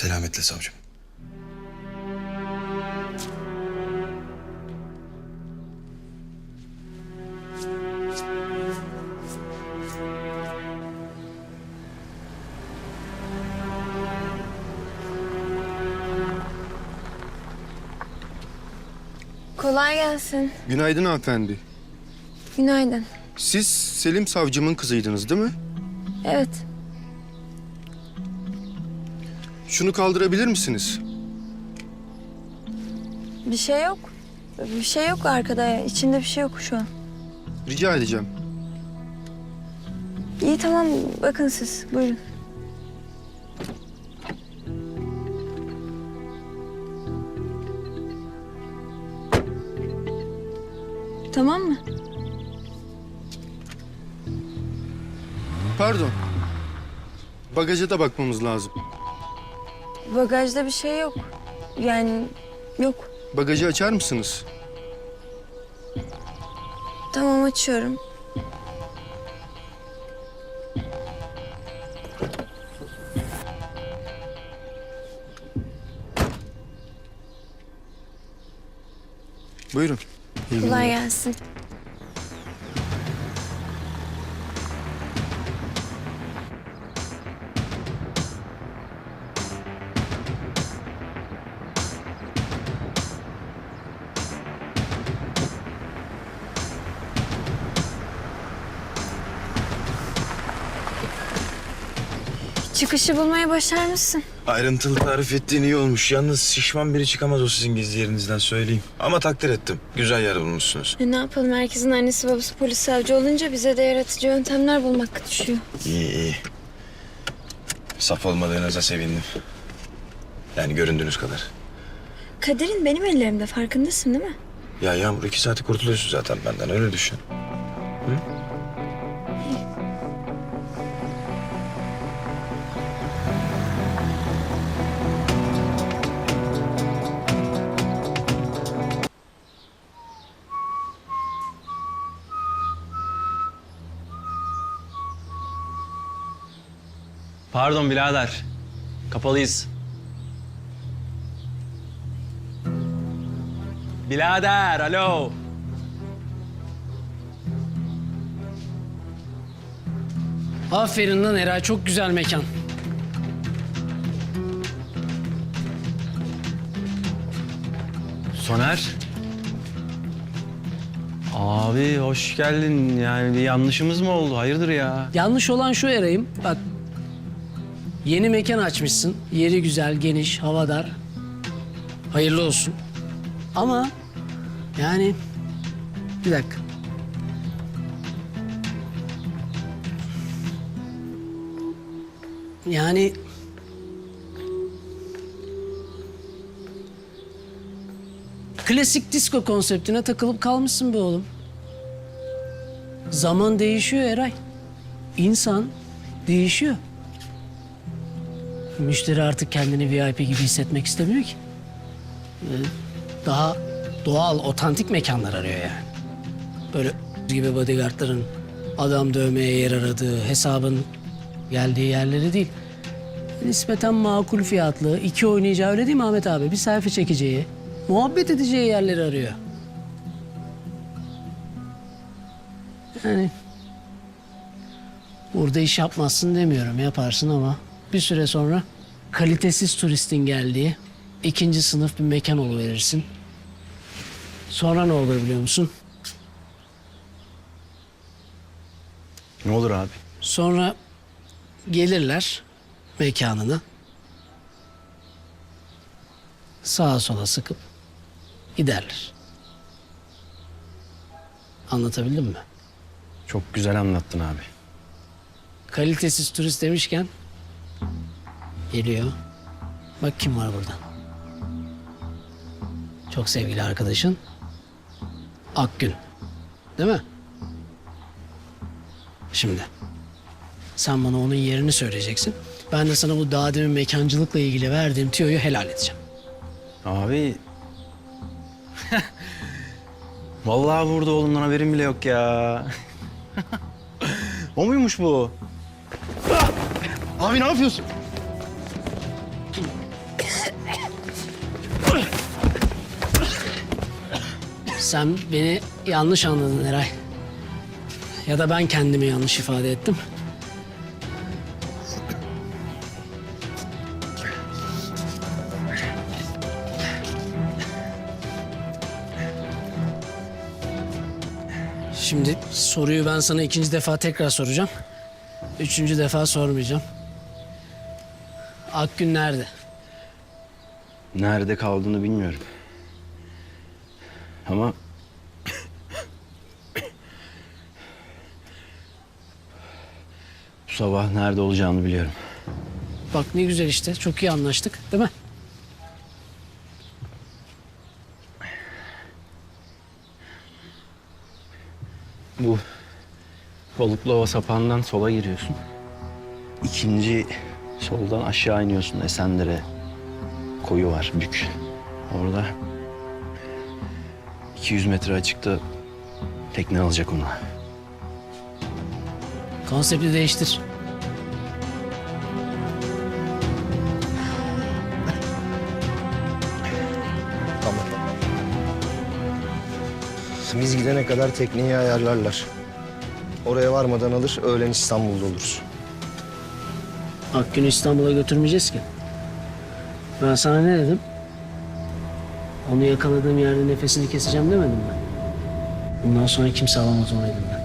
Selametle savcım. Kolay gelsin. Günaydın hanımefendi. Günaydın. Siz Selim savcımın kızıydınız değil mi? Evet. Şunu kaldırabilir misiniz? Bir şey yok. Bir şey yok arkada ya. İçinde bir şey yok şu an. Rica edeceğim. İyi tamam bakın siz. Buyurun. Tamam mı? Pardon. Bagaja da bakmamız lazım. Bagajda bir şey yok. Yani yok. Bagajı açar mısınız? Tamam açıyorum. Buyurun. İyi Kolay günler. gelsin. Çıkışı bulmayı başarmışsın. Ayrıntılı tarif ettiğin iyi olmuş. Yalnız şişman biri çıkamaz o sizin gizli yerinizden söyleyeyim. Ama takdir ettim. Güzel yer bulmuşsunuz. E ne yapalım herkesin annesi babası polis savcı olunca bize de yaratıcı yöntemler bulmak düşüyor. İyi iyi. Saf olmadığınıza sevindim. Yani göründüğünüz kadar. Kaderin benim ellerimde farkındasın değil mi? Ya Yağmur iki saati kurtuluyorsun zaten benden öyle düşün. Pardon birader. Kapalıyız. Birader, alo. Aferin lan Eray çok güzel mekan. Soner. Abi hoş geldin. Yani bir yanlışımız mı oldu? Hayırdır ya? Yanlış olan şu Eray'ım bak yeni mekan açmışsın. Yeri güzel, geniş, havadar. Hayırlı olsun. Ama yani bir dakika. Yani klasik disco konseptine takılıp kalmışsın be oğlum. Zaman değişiyor Eray. İnsan değişiyor. Müşteri artık kendini VIP gibi hissetmek istemiyor ki. Ee, Daha doğal, otantik mekanlar arıyor yani. Böyle gibi bodyguardların adam dövmeye yer aradığı, hesabın geldiği yerleri değil. Nispeten makul fiyatlı, iki oynayacağı öyle değil mi Ahmet abi? Bir selfie çekeceği, muhabbet edeceği yerleri arıyor. Yani burada iş yapmazsın demiyorum, yaparsın ama bir süre sonra kalitesiz turistin geldiği ikinci sınıf bir mekan oluverirsin. Sonra ne olur biliyor musun? Ne olur abi? Sonra gelirler mekanına. Sağa sola sıkıp giderler. Anlatabildim mi? Çok güzel anlattın abi. Kalitesiz turist demişken geliyor. Bak kim var burada. Çok sevgili arkadaşın Akgün. Değil mi? Şimdi sen bana onun yerini söyleyeceksin. Ben de sana bu daha demin mekancılıkla ilgili verdiğim tüyoyu helal edeceğim. Abi... Vallahi burada olduğundan haberim bile yok ya. o muymuş bu? Abi ne yapıyorsun? Sen beni yanlış anladın Eray. Ya da ben kendimi yanlış ifade ettim. Şimdi soruyu ben sana ikinci defa tekrar soracağım. Üçüncü defa sormayacağım. Akgün nerede? Nerede kaldığını bilmiyorum. Ama... Bu sabah nerede olacağını biliyorum. Bak ne güzel işte. Çok iyi anlaştık değil mi? Bu Balıklıova sapağından sola giriyorsun. İkinci soldan aşağı iniyorsun Esenler'e. Koyu var, bük. Orada 200 metre açıkta tekne alacak onu. Konsepti değiştir. Tamam. Biz gidene kadar tekneyi ayarlarlar. Oraya varmadan alır, öğlen İstanbul'da oluruz. Akgün'ü İstanbul'a götürmeyeceğiz ki. Ben sana ne dedim? Onu yakaladığım yerde nefesini keseceğim demedim mi? Bundan sonra kimse alamaz onu elimden.